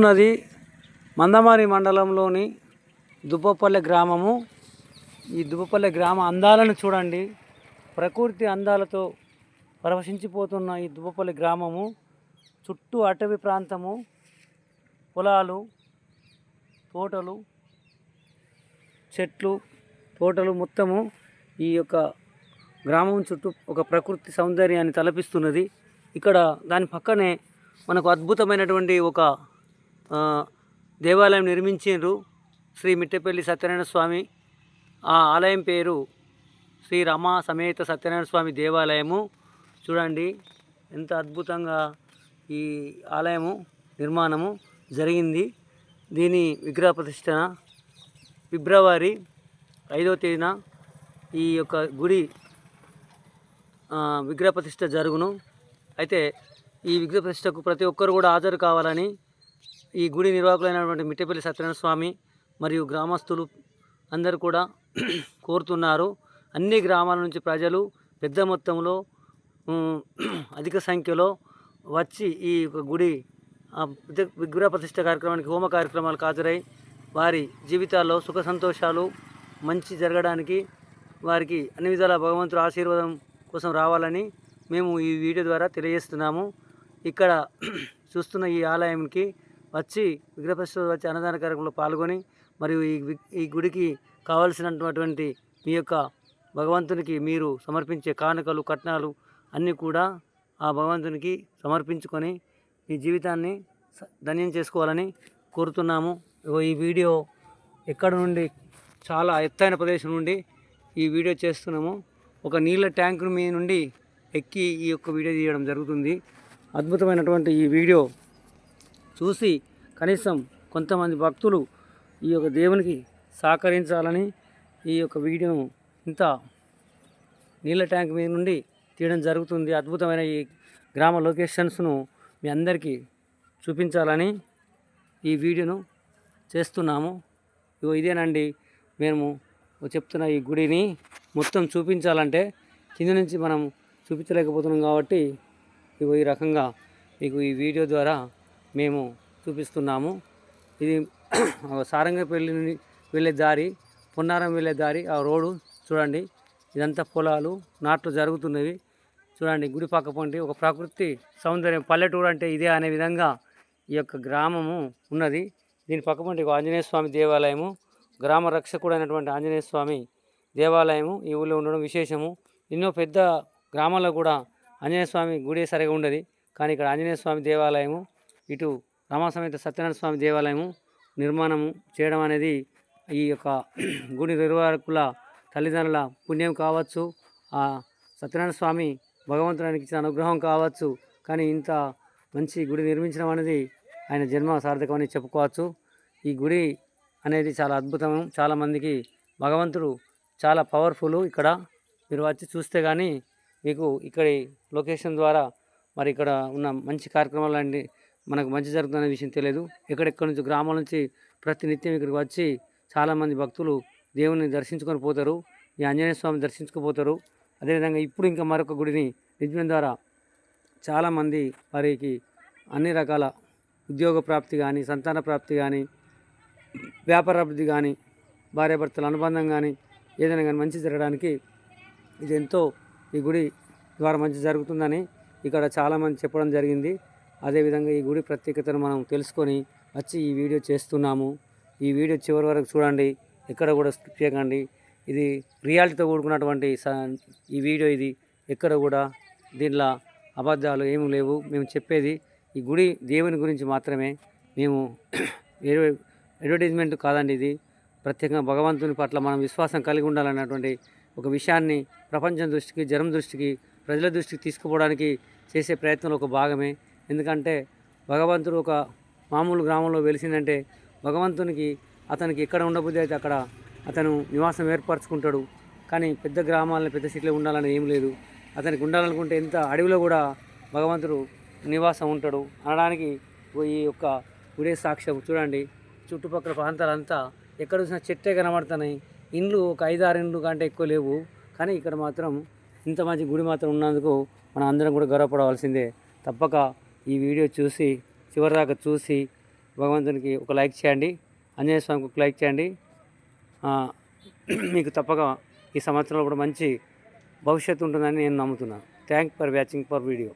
ఉన్నది మందమారి మండలంలోని దుబ్బపల్లె గ్రామము. ఈ దుబ్బపల్లె గ్రామ అందాలను చూడండి. ప్రకృతి అందాలతో పరవశించిపోతున్న ఈ దుబ్బపల్లి గ్రామము. చుట్టూ అటవీ ప్రాంతము. పొలాలు తోటలు చెట్లు తోటలు మొత్తము ఈ యొక్క గ్రామం చుట్టూ ఒక ప్రకృతి సౌందర్యాన్ని తలపిస్తున్నది. ఇక్కడ దాని పక్కనే మనకు అద్భుతమైనటువంటి ఒక దేవాలయం నిర్మించారు శ్రీ మిట్టపల్లి సత్యనారాయణ స్వామి. ఆ ఆలయం పేరు శ్రీ రమా సమేత సత్యనారాయణ స్వామి దేవాలయము. చూడండి ఎంత అద్భుతంగా ఈ ఆలయము నిర్మాణము జరిగింది. దీని విగ్రహ ప్రతిష్టన ఫిబ్రవరి ఐదవ తేదీన ఈ యొక్క గుడి విగ్రహ ప్రతిష్ట జరుగును. అయితే ఈ విగ్రహ ప్రతిష్టకు ప్రతి ఒక్కరు కూడా హాజరు కావాలని ఈ గుడి నిర్వాహకులైనటువంటి మిట్టపల్లి సత్యనారాయణ స్వామి మరియు గ్రామస్తులు అందరూ కూడా కోరుతున్నారు. అన్ని గ్రామాల నుంచి ప్రజలు పెద్ద మొత్తంలో అధిక సంఖ్యలో వచ్చి ఈ యొక్క గుడి విగ్రహ ప్రతిష్ట కార్యక్రమానికి హోమ కార్యక్రమాలకు హాజరై వారి జీవితాల్లో సుఖ సంతోషాలు మంచి జరగడానికి వారికి అన్ని విధాల భగవంతుడు ఆశీర్వాదం కోసం రావాలని మేము ఈ వీడియో ద్వారా తెలియజేస్తున్నాము. ఇక్కడ చూస్తున్న ఈ ఆలయంకి వచ్చి విగ్రహ వచ్చి అన్నదాన కార్యక్రమంలో పాల్గొని మరియు ఈ ఈ గుడికి కావలసినటువంటి మీ యొక్క భగవంతునికి మీరు సమర్పించే కానుకలు కట్నాలు అన్నీ కూడా ఆ భగవంతునికి సమర్పించుకొని మీ జీవితాన్ని ధన్యం చేసుకోవాలని కోరుతున్నాము. ఈ వీడియో ఎక్కడ నుండి చాలా ఎత్తైన ప్రదేశం నుండి ఈ వీడియో చేస్తున్నాము. ఒక నీళ్ళ ట్యాంకు మీ నుండి ఎక్కి ఈ యొక్క వీడియో తీయడం జరుగుతుంది. అద్భుతమైనటువంటి ఈ వీడియో చూసి కనీసం కొంతమంది భక్తులు ఈ యొక్క దేవునికి సహకరించాలని ఈ యొక్క వీడియోను ఇంత నీళ్ళ ట్యాంక్ మీద నుండి తీయడం జరుగుతుంది. అద్భుతమైన ఈ గ్రామ లొకేషన్స్ను మీ అందరికీ చూపించాలని ఈ వీడియోను చేస్తున్నాము. ఇగో ఇదేనండి. మేము చెప్తున్న ఈ గుడిని మొత్తం చూపించాలంటే కింద నుంచి మనం చూపించలేకపోతున్నాం కాబట్టి ఇగో ఈ రకంగా మీకు ఈ వీడియో ద్వారా మేము చూపిస్తున్నాము. ఇది సారంగపల్లి నుండి వెళ్ళే దారి పొన్నారం వెళ్ళే దారి ఆ రోడ్డు చూడండి. ఇదంతా పొలాలు నాట్లు జరుగుతున్నవి. చూడండి గుడి పక్క పొంటి ఒక ప్రకృతి సౌందర్యం పల్లెటూరు అంటే ఇదే అనే విధంగా ఈ యొక్క గ్రామము ఉన్నది. దీని పక్క పొంటి ఆంజనేయ స్వామి దేవాలయము గ్రామ రక్షకుడు అయినటువంటి ఆంజనేయ స్వామి దేవాలయము ఈ ఊళ్ళో ఉండడం విశేషము. ఎన్నో పెద్ద గ్రామాల్లో కూడా ఆంజనేయ స్వామి గుడి సరిగా ఉండదు. కానీ ఇక్కడ ఆంజనేయ స్వామి దేవాలయము ఇటు రామసమేత సత్యనారాయణ స్వామి దేవాలయము నిర్మాణము చేయడం అనేది ఈ యొక్క గుడి నిర్వాహకుల తల్లిదండ్రుల పుణ్యం కావచ్చు ఆ సత్యనారాయణ స్వామి భగవంతుడానికి ఇచ్చిన అనుగ్రహం కావచ్చు కానీ ఇంత మంచి గుడి నిర్మించడం అనేది ఆయన జన్మ సార్థకమని చెప్పుకోవచ్చు. ఈ గుడి అనేది చాలా అద్భుతం చాలామందికి భగవంతుడు చాలా పవర్ఫుల్ ఇక్కడ. మీరు వచ్చి చూస్తే కానీ మీకు ఇక్కడి లొకేషన్ ద్వారా మరి ఇక్కడ ఉన్న మంచి కార్యక్రమాలు అండి మనకు మంచి జరుగుతున్న విషయం తెలియదు. ఎక్కడెక్కడి నుంచి గ్రామాల నుంచి ప్రతినిత్యం ఇక్కడికి వచ్చి చాలామంది భక్తులు దేవుని దర్శించుకొని పోతారు. ఈ ఆంజనేయ స్వామి దర్శించుకుపోతారు అదేవిధంగా ఇప్పుడు ఇంకా మరొక గుడిని నిర్మించడం ద్వారా చాలామంది వారికి అన్ని రకాల ఉద్యోగ ప్రాప్తి కానీ సంతాన ప్రాప్తి కానీ వ్యాపారాభివృద్ధి కానీ భార్యాభర్తల అనుబంధం కానీ ఏదైనా కానీ మంచి జరగడానికి ఇది ఎంతో ఈ గుడి ద్వారా మంచి జరుగుతుందని ఇక్కడ చాలామంది చెప్పడం జరిగింది. అదేవిధంగా ఈ గుడి ప్రత్యేకతను మనం తెలుసుకొని వచ్చి ఈ వీడియో చేస్తున్నాము. ఈ వీడియో చివరి వరకు చూడండి. ఎక్కడ కూడా స్కిప్ చేయకండి. ఇది రియాలిటీతో కూడుకున్నటువంటి ఈ వీడియో ఇది. ఎక్కడ కూడా దీనిలో అబద్ధాలు ఏమీ లేవు. మేము చెప్పేది ఈ గుడి దేవుని గురించి మాత్రమే. మేము అడ్వర్టైజ్మెంట్ కాదండి ఇది. ప్రత్యేకంగా భగవంతుని పట్ల మనం విశ్వాసం కలిగి ఉండాలన్నటువంటి ఒక విషయాన్ని ప్రపంచం దృష్టికి జనం దృష్టికి ప్రజల దృష్టికి తీసుకుపోవడానికి చేసే ప్రయత్నంలో ఒక భాగమే. ఎందుకంటే భగవంతుడు ఒక మామూలు గ్రామంలో వెలిసిందంటే భగవంతునికి అతనికి ఎక్కడ ఉండబుద్ధి అయితే అక్కడ అతను నివాసం ఏర్పరచుకుంటాడు. కానీ పెద్ద గ్రామాలను పెద్ద సిటీలో ఉండాలని ఏం లేదు. అతనికి ఉండాలనుకుంటే ఎంత అడవిలో కూడా భగవంతుడు నివాసం ఉంటాడు. అనడానికి ఈ యొక్క గుడే సాక్ష్యం చూడండి. చుట్టుపక్కల ప్రాంతాలంతా ఎక్కడ చూసినా చెట్టే కనబడుతున్నాయి. ఇండ్లు ఒక ఐదారు ఇండ్లు కంటే ఎక్కువ లేవు. కానీ ఇక్కడ మాత్రం ఇంత మంచి గుడి మాత్రం ఉన్నందుకు మనం అందరం కూడా గర్వపడవలసిందే. తప్పక ఈ వీడియో చూసి చివరిదాకా చూసి భగవంతునికి ఒక లైక్ చేయండి ఆంజనేయ స్వామికి ఒక లైక్ చేయండి. మీకు తప్పక ఈ సంవత్సరంలో కూడా మంచి భవిష్యత్తు ఉంటుందని నేను నమ్ముతున్నాను. Thank for watching for video